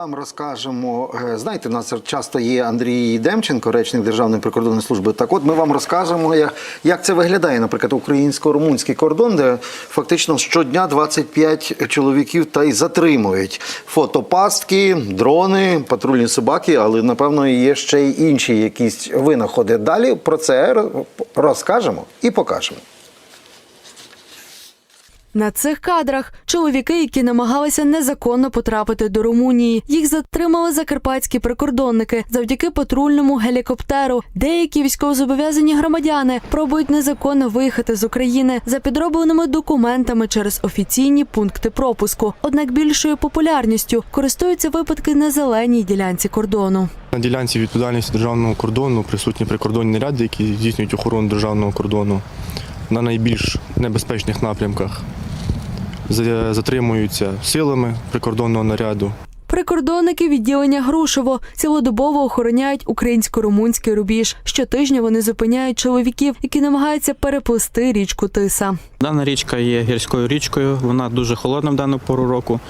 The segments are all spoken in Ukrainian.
Вам розкажемо, е, знаєте, у нас часто є Андрій Демченко, речник Державної прикордонної служби. Так от ми вам розкажемо, як це виглядає, наприклад, українсько-румунський кордон, де фактично щодня 25 чоловіків та й затримують фотопастки, дрони, патрульні собаки, але напевно є ще й інші якісь винаходи. Далі про це розкажемо і покажемо. На цих кадрах чоловіки, які намагалися незаконно потрапити до Румунії. Їх затримали закарпатські прикордонники завдяки патрульному гелікоптеру. Деякі військовозобов'язані громадяни пробують незаконно виїхати з України за підробленими документами через офіційні пункти пропуску. Однак більшою популярністю користуються випадки на зеленій ділянці кордону. На ділянці відповідальності державного кордону присутні прикордонні наряди, які здійснюють охорону державного кордону на найбільш небезпечних напрямках. За- Затримуються силами прикордонного наряду. Прикордонники відділення Грушево цілодобово охороняють українсько-румунський рубіж. Щотижня вони зупиняють чоловіків, які намагаються переплисти річку Тиса. Дана річка є гірською річкою, вона дуже холодна в дану пору року.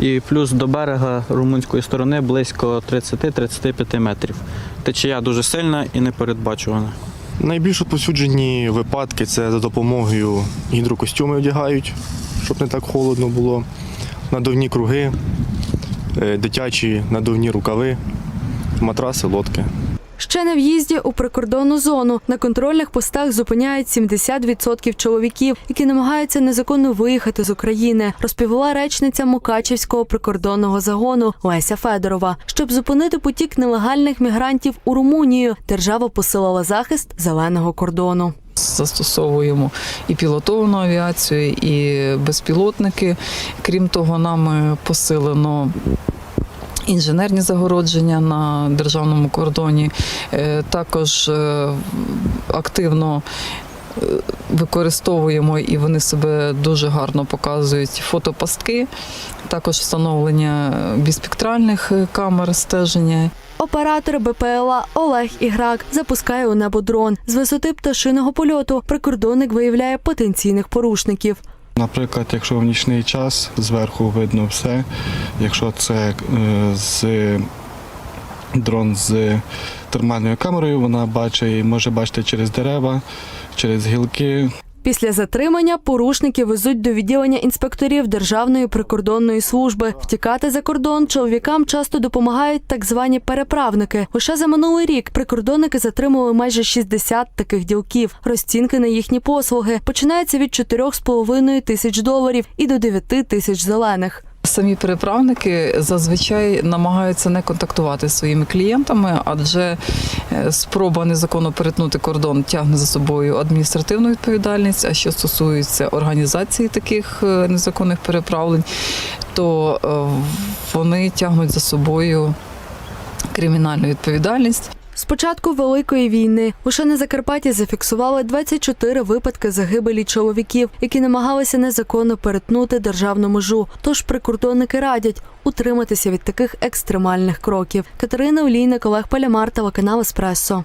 І плюс до берега румунської сторони близько 30-35 метрів. Течія дуже сильна і непередбачувана. Найбільш розповсюджені випадки це за допомогою гідрокостюми одягають, щоб не так холодно було. Надувні круги, е, дитячі надувні рукави, матраси, лодки. Ще на в'їзді у прикордонну зону на контрольних постах зупиняють 70% чоловіків, які намагаються незаконно виїхати з України, розповіла речниця Мукачівського прикордонного загону Леся Федорова. Щоб зупинити потік нелегальних мігрантів у Румунію, держава посилила захист зеленого кордону. Застосовуємо і пілотовану авіацію, і безпілотники. Крім того, нами посилено. Інженерні загородження на державному кордоні Е, також е, активно е, використовуємо і вони себе дуже гарно показують фотопастки, також встановлення біспектральних камер стеження Оператор БПЛА Олег Іграк запускає у небо дрон. З висоти пташиного польоту прикордонник виявляє потенційних порушників. Наприклад, якщо в нічний час зверху видно все, якщо це е, з дрон з термальною камерою, вона бачить, може бачити через дерева, через гілки, Після затримання порушники везуть до відділення інспекторів Державної прикордонної служби. Втікати за кордон чоловікам часто допомагають так звані переправники. Лише за минулий рік прикордонники затримали майже 60 таких ділків. Розцінки на їхні послуги починаються від 4,5 тисяч доларів і до 9 тисяч зелених. Самі переправники зазвичай намагаються не контактувати зі своїми клієнтами, адже е, спроба незаконно перетнути кордон тягне за собою адміністративну відповідальність. А що стосується організації таких е, незаконних переправлень, то е, вони тягнуть за собою кримінальну відповідальність. З початку великої війни лише на Закарпатті зафіксували 24 випадки загибелі чоловіків, які намагалися незаконно перетнути державну межу. Тож прикордонники радять утриматися від таких екстремальних кроків. Катерина Олійник, Олег Палямар, телеканал Еспресо.